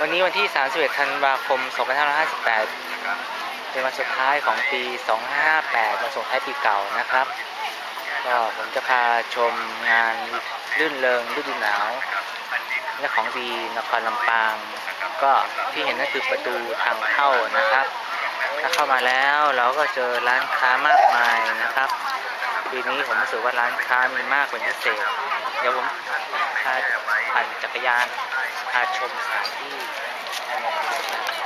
วันนี้วันที่ 31 ธันวาคม 2558 เป็นวันสุดท้ายของปี 2558 วันส่งท้ายปีเก่านะครับ ก็ผมจะพาชมงานลื่นเริงฤดูหนาว และของดีนครลำปาง ก็ที่เห็นนั่นคือประตูทางเข้านะครับ ถ้าเข้ามาแล้วเราก็เจอร้านค้ามากมายนะครับ ปีนี้ผมรู้สึกว่าร้านค้ามีมากเป็นพิเศษ เดี๋ยวผมพาปั่นจักรยานพาชมสถานที่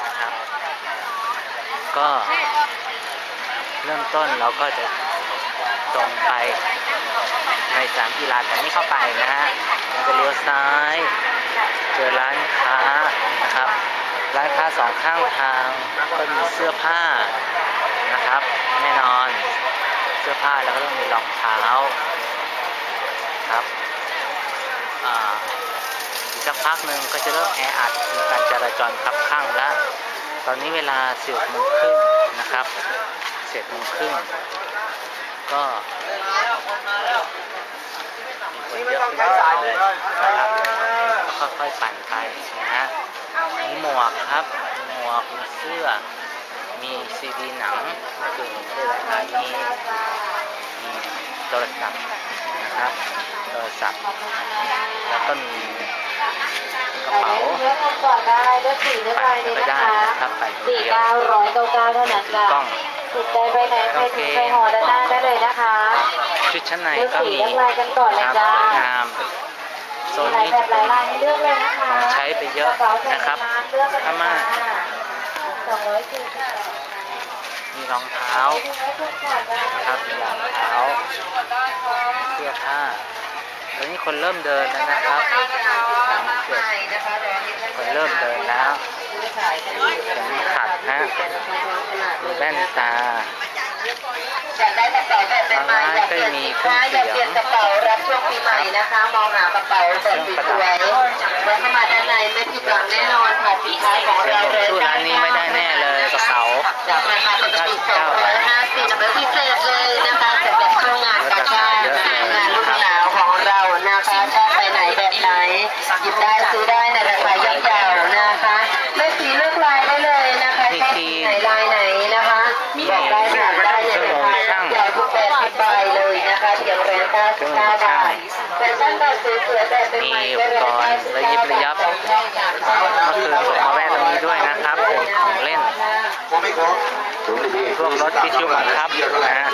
นะครับ ก็เริ่มต้นเราก็จะตรงไปในสนามกีฬาแต่ไม่เข้าไปนะฮะมันจะเลี้ยวซ้าย เจอร้านค้านะครับ ร้านค้าสองข้างทางก็มีเสื้อผ้านะครับ แน่นอนเสื้อผ้าแล้วก็ต้องมีรองเท้าครับอีกสักพักหนึ่งก็จะเริ่มแออัดมีการจราจรขับข้างแล้วตอนนี้เวลาสิบโมงครึ่งนะครับเจ็ดโมงครึ่งก็มีคนเยอะขึ้นเรื่อยๆนะครับก็ค่อยๆปั่นไปนะฮะ มีหมวกครับมีหมวกมีเสื้อ มีซีดีหนังก็คือผมได้รายการนี้มีโทรศัพท์นะครับ โทรศัพท์ แล้วก็มีกระเป๋าเลือกกันก่อนได้เลือกสีเลือกลายเลยไม่นะได้คะนะครับไปคนสี่เดียวเก้าร้อยเก้าเก้าเท่านั้นจ้ะกล้องติดใจไปไหนใครถึงไปหอด้านหน้าได้เลยนะคะ ชุดชั้นในเลือกก็สีมีเลือกลายกันก่อนเลยครับจ้าสวยงามโซมีนหลายนี้แบบหลายลายให้เลือกเลยนะคะของใช้ไปเยอะนะครับเลือกกันผ้าม่านสองร้อยสี่สิบมีรองเท้านะครับมีรองเท้าเสื้อผ้าตอนนี้คนเริ่มเดินแล้วนะครับสังเกตคนเริ่มเดินแล้วเข็มขัดฮะมีแว่นตาอยากได้ กระเป๋าแบบเป็นไม้อยากเปลี่ยนสินค้าอยากเปลี่ยนกระเป๋ารับช่วงปีใหม่นะคะมองหากระเป๋าแบบสวยๆเดินเข้ามาด้านในไม่ผิดหวังแน่นอนค่ะสินค้าของเราเลยสู้ร้านนี้ไม่ได้แน่เลยกระเป๋าจากราคาปกติ250แบบพิเศษเลยนะคะสำหรับเข้างานกาชาติงานฤดูหนาวของเรานะคะชอบไปไหนแบบไหนหยิบได้ซื้อได้ นะคะเพียงแรง99บาทแฟชั่นแบบสวยๆแบบเป็นใหม่ก็ราคา19บาทเมื่อคืนผมมาแวะตรงนี้ด้วยนะครับเป็นของเล่นพวกรถพิชุบังคับนะฮะ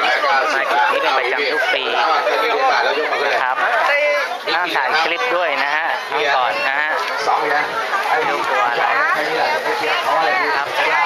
มาจุดนี้เป็นประจำทุกปีนะครับห้าถ่ายคลิปด้วยนะฮะก่อนนะฮะสองนะไอ้ลูกตัวอะไรไอ้นี่อะไรไม่เกี่ยวอะไรครับ